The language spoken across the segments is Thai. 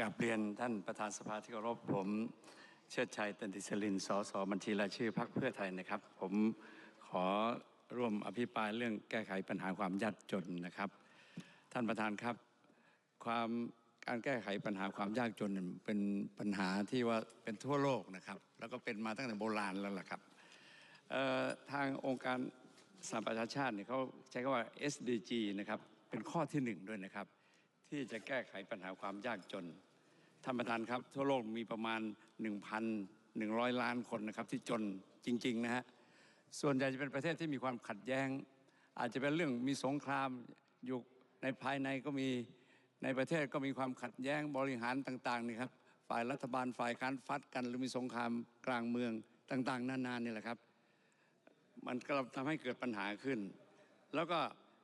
กับเรียนท่านประธานสภาที่เคารพผม เชิดชัยตันติสลินสสบัญชีรายชื่อพรรคเพื่อไทยนะครับ ผมขอร่วมอภิปรายเรื่องแก้ไขปัญหาความยากจนนะครับ ท่านประธานครับ ความการแก้ไขปัญหาความยากจนเป็นปัญหาที่ว่าเป็นทั่วโลกนะครับ แล้วก็เป็นมาตั้งแต่โบราณแล้วล่ะครับทางองค์การสหประชาชาติเนี่ยเขาใช้คำว่า SDG นะครับเป็นข้อที่หนึ่งด้วยนะครับ ที่จะแก้ไขปัญหาความยากจน ท่านประธานครับ ทั่วโลกมีประมาณ 1,100 ล้านคนนะครับที่จนจริงๆนะฮะส่วนใหญ่จะเป็นประเทศที่มีความขัดแย้ง อาจจะเป็นเรื่องมีสงครามอยู่ในภายในก็มีในประเทศก็มีความขัดแย้งบริหารต่างๆนี่ครับฝ่ายรัฐบาลฝ่ายการฟัดกัน หรือมีสงครามกลางเมืองต่าง ๆ นานานี่แหละครับ มันก็ทำให้เกิดปัญหาขึ้น แล้วก็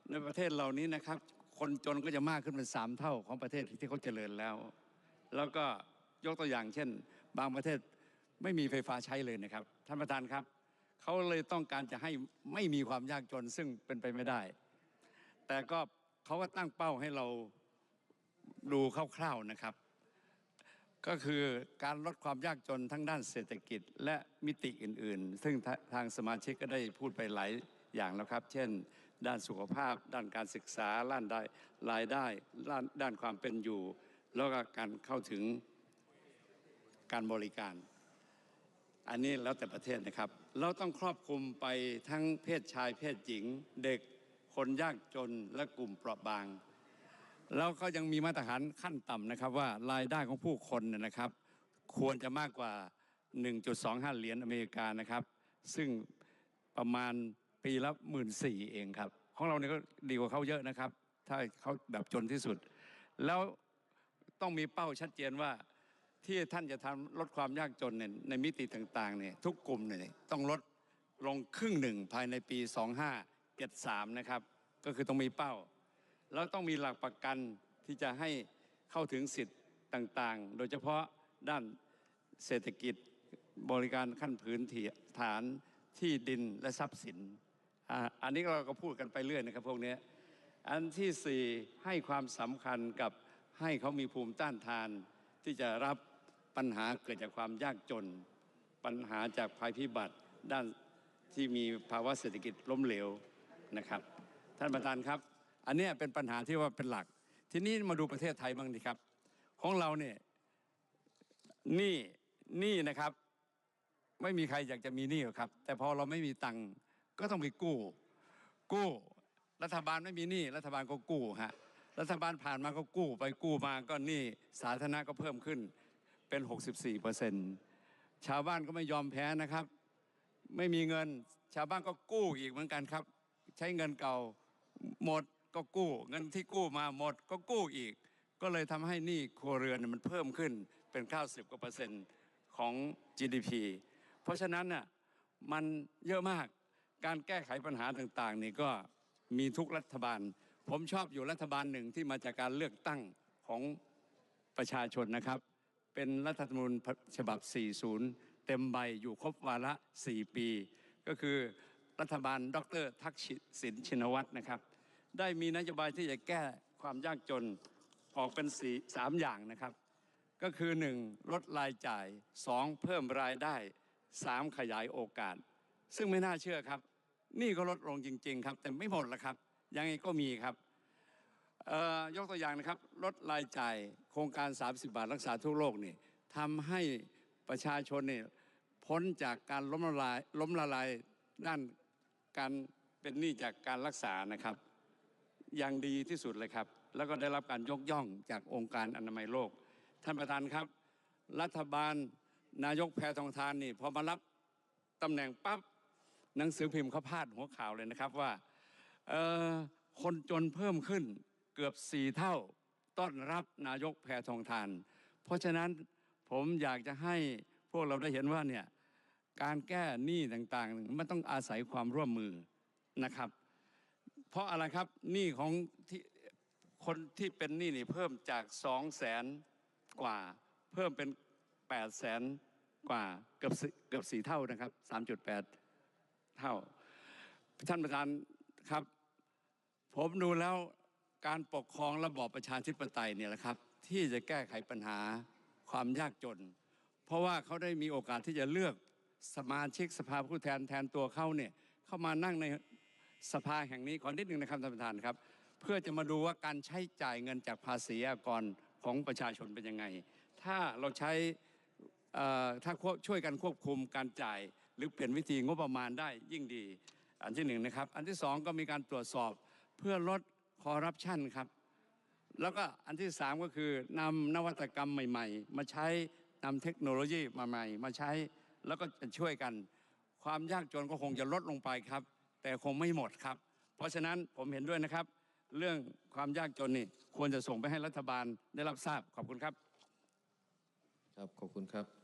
ในประเทศเหล่านี้นะครับ คนจนก็จะมากขึ้นเป็นสามเท่าของประเทศที่เขาเจริญแล้ว แล้วก็ยกตัวอย่างเช่น บางประเทศไม่มีไฟฟ้าใช้เลยนะครับ ท่านประธานครับ เขาเลยต้องการจะให้ไม่มีความยากจนซึ่งเป็นไปไม่ได้ แต่ก็เขาก็ตั้งเป้าให้เราดูคร่าวๆนะครับ ก็คือการลดความยากจนทั้งด้านเศรษฐกิจและมิติอื่น ๆ ซึ่งทางสมาชิกก็ได้พูดไปหลายอย่างแล้วครับ เช่น ด้านสุขภาพ ด้านการศึกษาด้านได้รายได้ด้านด้านความเป็นอยู่ แล้วก็การเข้าถึงการบริการ อันนี้แล้วแต่ประเทศนะครับ เราต้องครอบคลุมไปทั้งเพศชายเพศหญิง เด็กคนยากจนและกลุ่มเปราะบาง แล้วก็ยังมีมาตรฐานขั้นต่ำนะครับว่ารายได้ของผู้คนเนี่ยนะครับ ควรจะมากกว่า 1.25 เหรียญอเมริกานะครับ ซึ่งประมาณปีละหมื่นสี่เองครับ ของเราเนี่ยก็ดีกว่าเขาเยอะนะครับ ถ้าเขาแบบจนที่สุด แล้ว ต้องมีเป้าชัดเจนว่าที่ท่านจะทำลดความยากจนเนี่ยในมิติต่างๆเนี่ยทุกกลุ่มเนี่ยต้องลดลงครึ่งหนึ่งภายในปี 2573 นะครับ ก็คือต้องมีเป้า แล้วต้องมีหลักประกันที่จะให้เข้าถึงสิทธิ์ต่างๆ โดยเฉพาะด้านเศรษฐกิจบริการขั้นพื้นฐานที่ดินและทรัพย์สิน อันนี้เราก็พูดกันไปเรื่อยนะครับพวกนี้ อันที่สี่ให้ความสำคัญกับ ให้เขามีภูมิต้านทานที่จะรับปัญหาเกิดจากความยากจน ปัญหาจากภัยพิบัติด้านที่มีภาวะเศรษฐกิจล้มเหลวนะครับ ท่านประธานครับ อันนี้เป็นปัญหาที่ว่าเป็นหลัก ทีนี้มาดูประเทศไทยบ้างดีครับ ของเราเนี่ยหนี้หนี้นะครับ ไม่มีใครอยากจะมีหนี้หรอกครับ แต่พอเราไม่มีตังค์ก็ต้องไปกู้ กู้ รัฐบาลไม่มีหนี้รัฐบาลก็กู้ฮะ รัฐบาลผ่านมาก็กู้ไปกู้มาก็หนี้สาธารณะก็เพิ่มขึ้นเป็น 64เปอร์เซ็นต์ชาวบ้านก็ไม่ยอมแพ้นะครับ ไม่มีเงินชาวบ้านก็กู้อีกเหมือนกันครับ ใช้เงินเก่าหมดก็กู้ เงินที่กู้มาหมดก็กู้อีก ก็เลยทำให้หนี้ครัวเรือนมันเพิ่มขึ้นเป็น 90กว่าเปอร์เซ็นต์ของ GDP เพราะฉะนั้นน่ะมันเยอะมากการแก้ไขปัญหาต่างๆนี่ก็มีทุกรัฐบาล ผมชอบอยู่รัฐบาลหนึ่งที่มาจากการเลือกตั้งของประชาชนนะครับ เป็นรัฐธรรมนูญฉบับ 40 เต็มใบอยู่ครบวาระ 4 ปี ก็คือรัฐบาลดรทักษิณชินวัตรนะครับ ได้มีนโยบายที่จะแก้ความยากจนออกเป็นสีสามอย่างนะครับ ก็คือ 1. ลดรายจ่าย 2. เพิ่มรายได้ 3. ขยายโอกาส ซึ่งไม่น่าเชื่อครับ นี่ก็ลดลงจริง ๆ ครับ แต่ไม่หมดละครับ ยังไงก็มีครับยกตัวอย่างนะครับลดรายจ่ายโครงการ 30 บาทรักษาทุกโรคนี่ทำให้ประชาชนเนี่ยพ้นจากการล้มละลายล้มละลายด้านการเป็นหนี้จากการรักษานะครับ อย่างดีที่สุดเลยครับ แล้วก็ได้รับการยกย่องจากองค์การอนามัยโลก ท่านประธานครับ รัฐบาลนายกแพทองทานนี่พอมารับตำแหน่งปั๊บหนังสือพิมพ์เขาพาดหัวข่าวเลยนะครับว่า คนจนเพิ่มขึ้นเกือบสี่เท่า ต้อนรับนายกแพทองทาน เพราะฉะนั้นผมอยากจะให้พวกเราได้เห็นว่าเนี่ยการแก้หนี้ต่างๆ มันต้องอาศัยความร่วมมือนะครับ เพราะอะไรครับหนี้ของที่คนที่เป็นหนี้นี่เพิ่มจากสองแสนกว่า เพิ่มเป็นแปดแสนกว่าเกือบเกือบสี่เท่านะครับสามจุดแปดเท่า ท่านประธาน ครับ ผมดูแล้วการปกครองระบอบประชาธิปไตยเนี่ยแหละครับ ที่จะแก้ไขปัญหาความยากจน เพราะว่าเขาได้มีโอกาสที่จะเลือกสมาชิกสภาผู้แทนแทนตัวเขาเนี่ยเข้ามานั่งในสภาแห่งนี้ขอนิดหนึ่งนะครับท่านประธานครับ เพื่อจะมาดูว่าการใช้จ่ายเงินจากภาษีอากรของประชาชนเป็นยังไง ถ้าเราใช้ถ้าช่วยกันควบคุมการจ่าย หรือเปลี่ยนวิธีงบประมาณได้ยิ่งดี อันที่หนึ่งนะครับ อันที่สองก็มีการตรวจสอบเพื่อลดคอร์รัปชันครับ แล้วก็อันที่สามก็คือนำนวัตกรรมใหม่ ๆ มาใช้นำเทคโนโลยีมาใหม่ มาใช้แล้วก็จะช่วยกัน ความยากจนก็คงจะลดลงไปครับ แต่คงไม่หมดครับ เพราะฉะนั้นผมเห็นด้วยนะครับ เรื่องความยากจนนี่ควรจะส่งไปให้รัฐบาลได้รับทราบขอบคุณครับ ครับขอบคุณครับ